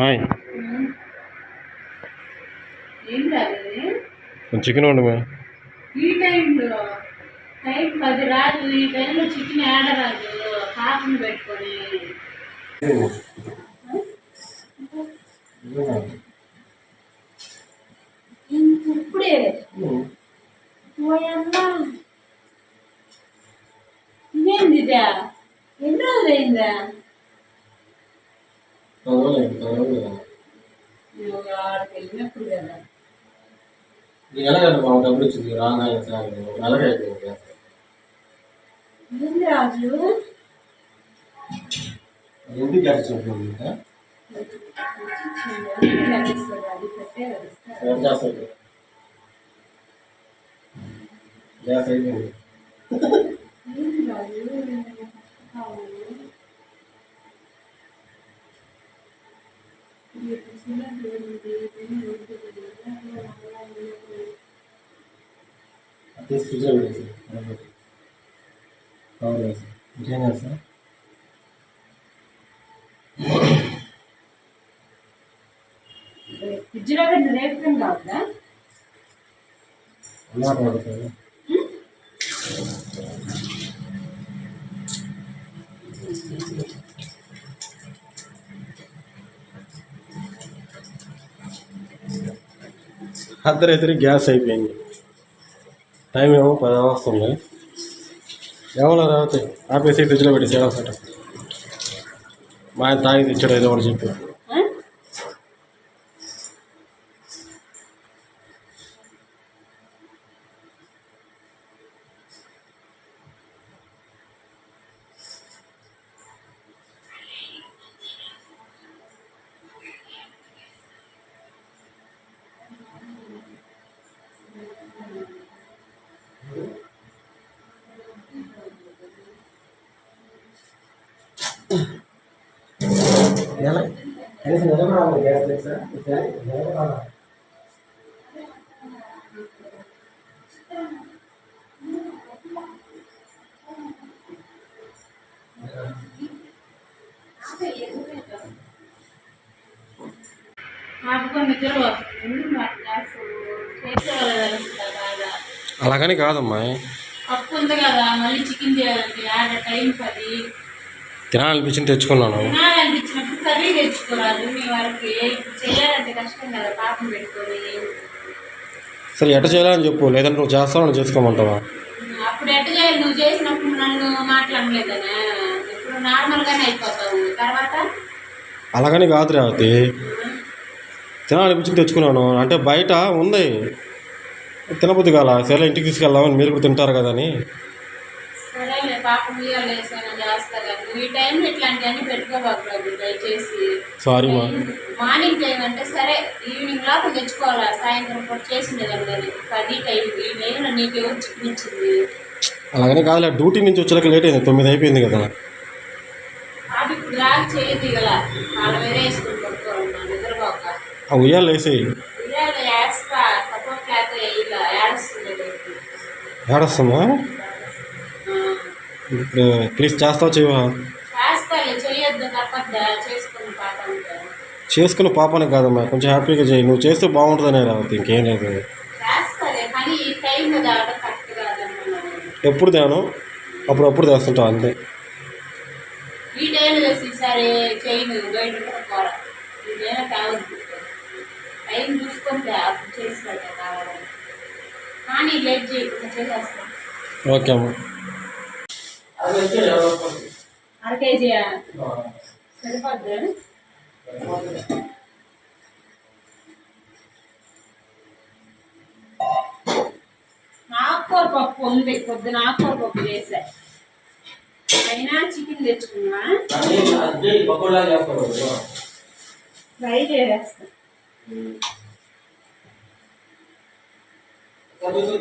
మాయ్ ఏం రాదు చికెన్ వండు మాయ్ ఈ టైంలో టైం పది రాదు ఈ టైంలో చికెన్ ఏడ రాదు కాకుని పెట్టుకొని ఇంక ఇప్పుడే ఓయమ్మా ఇదేంది ఇదా ఎన్ని రోజులు అయిందా నువ్వు ఆడికి వెళ్ళినప్పుడు కదా ఎలాగంటే మాకు డబ్బులు ఇచ్చింది రాగానే సార్ అలాగే అయిపోయింది ఏంది రాజు ఎందుకు గ్యాస్ తీసి ఫ్రిడ్జ్లో పెట్టేసి కవర్ వేసి ఇంకేం చేస్తా ఫ్రిడ్జ్లో పెట్టి రేపు కావద్దా పడుతుంది అర్ధరాత్రి గ్యాస్ అయిపోయింది. టైం ఏమో పది వస్తుంది. ఎవరో రావుతాయి ఆపేసి ఫ్రిడ్జ్లో పెట్టి సేవసట మా ఆయన తాగి తెచ్చాడు ఏదో ఒకటి చెప్పి. నెల కనీసం నెల కూడా రావాలి గ్యాస్ తెలుసా నెల కూడా రావాలి. అలాగని కాదమ్మా పప్పు ఉంది కదా మళ్ళీ చికెన్ చేయాలంటే ఆడ టైం పది? తినాలనిపించింది తెచ్చుకున్నాను. తినాలనిపించినప్పుడు కర్రీ తెచ్చుకోరాదు మీ వారికి చేయాలంటే కష్టం కదా పాపం పెట్టుకొని. సరే ఎట చేయాలని చెప్పు. లేదంటే నువ్వు చేస్తావని చేసుకోమంటావా? అప్పుడు ఎట్ట చేయాలి? నువ్వు చేసినప్పుడు నన్ను మాట్లాడలేదనే? ఇప్పుడు నార్మల్గానే అయిపోతావు. తర్వాత? అలాగని కాదు రేవతి తినాలనిపించింది తెచ్చుకున్నాను. అంటే బయట ఉంది. తినబుద్ధి కాల. సరే ఇంటికి తీసుకెళ్దామని మీరు కూడా తింటారు కదా అని. పాపం వేసాను కానీ ఈ టైంలో ఇట్లాంటివన్నీ దయచేసి సారీ మార్నింగ్ టైం అంటే సరే ఈవినింగ్ లోపల తెచ్చుకోవాలా సాయంత్రం పూట చేసిండేదాన్ని పది టైం ఈ టైంలో నీకు ఎవరు చికెన్ ఇచ్చింది అలాగని కాదులే డ్యూటీ నుంచి వచ్చేలాక లేట్ అయింది తొమ్మిది అయిపోయింది కదా. అది దాకా చేయదు గల వాళ్ళ వేరే వేసుకుని నిద్రపోక ఉయ్యాలు వేసేయి వేస్తా సపోర్ట్ లేకపోతే ఏడుస్తుంది. ఆ, ఇప్పుడు ప్లీజ్ చేస్తావు చేయవా? చేసుకుని చేసుకున్న పాపనే కాదమ్మా కొంచెం హ్యాపీగా చేయి. నువ్వు చేస్తే బాగుంటుందనే రావద్దు ఇంకేం లేదు. ఎప్పుడు తేను తెస్తుంటావు అంతే. అప్పుడు లేట్ చేయకుండా చేసేస్తాను ఓకే అమ్మా అది అయితే ఎవరో ఒకరు. అర కేజీయా ఆ, సరిపోద్ది? ఆకుకూర పప్పు ఉంది పొద్దున ఆకుకూర పప్పు చేసా. అయినా చికెన్ తెచ్చుకున్నా. ఫ్రై చేసేస్తా. అది చూసి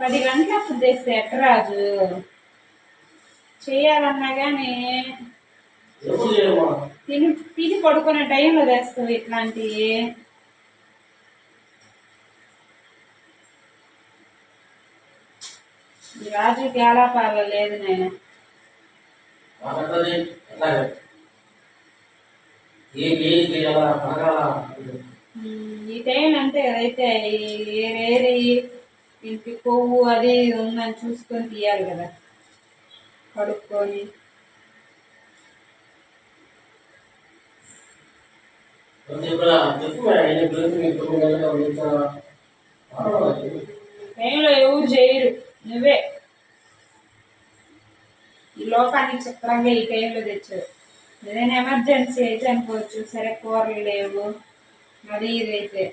పది గంటలు అప్పుడు చేస్తే ఎక్కరాజు చేయాలన్నా కానీ తిని తిని పడుకునే టైంలో చేస్తావు ఇట్లాంటివి రాజు గేలా పాల లేదు నేను ఈ టైం అయితే ఏరేరి ఇంటి కొవ్వు అది ఉందని చూసుకొని తీయాలి కదా. కడుక్కొని. టైంలో ఎవరు చేయరు నువ్వే. ఈ లోకానికి చిత్రంగా ఈ టైంలో తెచ్చారు. ఏదైనా ఎమర్జెన్సీ అయితే అనుకోవచ్చు. సరే కూరలు లేవు. అది ఇదైతే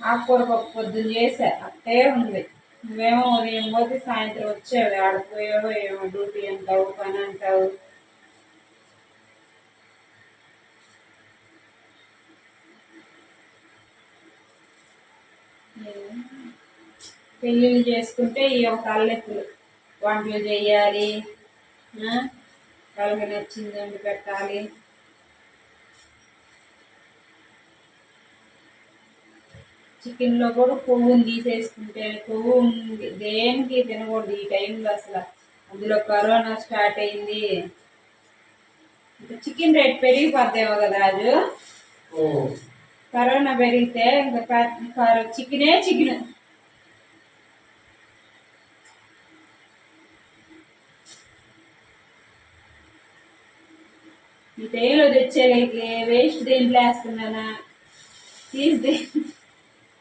ఆకుకూర పప్పు పొద్దున్న చేసా. అట్టే ఉంది. నువ్వేమో ఉదయం పోతే సాయంత్రం వచ్చేవి. ఆడిపోయావో ఏమో డ్యూటీ అంటావు పని అంటావు. పెళ్ళిళ్ళు చేసుకుంటే ఈ ఒక అల్లెప్పులు వంటలు చేయాలి వాళ్ళకి నచ్చింది వండి పెట్టాలి. చికెన్లో కూడా కొవ్వుని తీసేసుకుంటే కొవ్వు దేనికి తినకూడదు ఈ టైంలో అసలు. అందులో కరోనా స్టార్ట్ అయింది. చికెన్ రేట్ పెరిగిపోద్దేమో కదా రాజు? కరోనా పెరిగితే ఇంకా చికెనే చికెన్. ఈ టైంలో వేస్ట్ దేంట్లో వేస్తున్నానా తీసి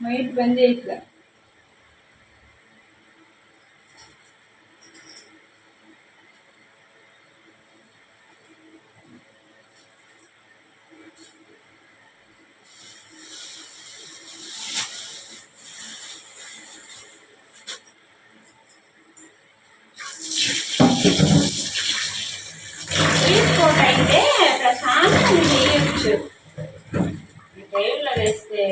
మైండ్ పని చేయట్లా. ఈ టైంలో వేస్తే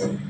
షాక్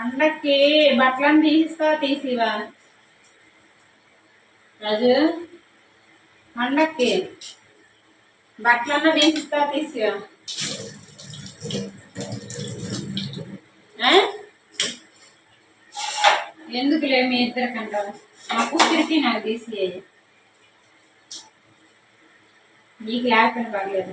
పండక్కి బట్టలను తీసిస్తావా తీసివా? రాజు పండక్కి బట్టలన్నా తీసిస్తావా తీసివా? ఆ? ఎందుకులే మీ ఇద్దరికంటా? మా కూతురికి నాకు తీసి నీకు లేకపోయినా పర్లేదు.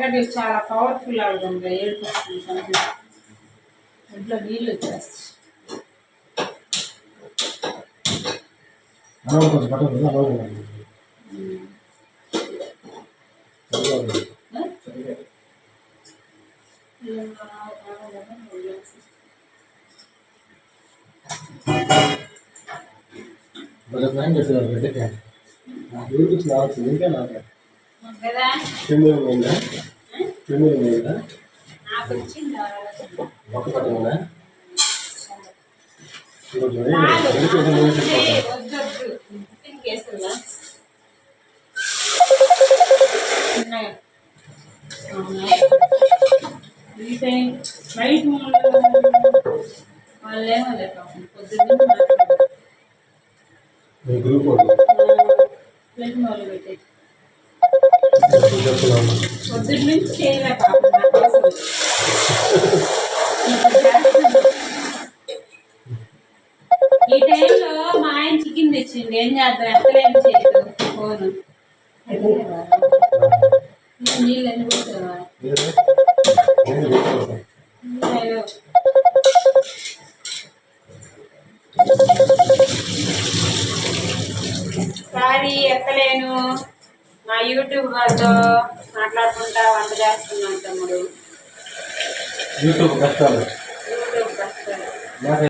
ఇలా రావాలని వదిలేసి. భలే ప్లాన్ చేసేవారు బిడ్డకి. నాకు యూట్యూబ్ రావాల్సింది ఇంకా నాకు కదా? తిమ్మిరి పోయిందా తిమ్మిరి పోయిందా నాకు వచ్చింది ఆలోచన. మొక్క పట్టకుండా ఈరోజు చాలు. వెళ్తే మూవీ వద్దు, చూసుకోవాలి వద్దు. టిఫిన్ కేసులా? ఉన్నాయి. ఉన్నాయి. ఈ టైం బయట వాళ్ళేమో పాపం. పొద్దున్నే గ్రూప్ వాళ్ళు పెట్టేది ఈ టైంలో మా ఆయన చికెన్ తెచ్చింది ఏం చేద్దాం? ఎక్కలేం చేయదు ఫోను నీళ్ళు ఎన్ని సారీ ఎక్కలేను మా యూట్యూబ్ వాళ్ళతో మాట్లాడుకుంటా వంట చేస్తున్నాను తమ్ముడు. యూట్యూబ్ కష్టాలు. యూట్యూబ్ కష్టాలు. నాకు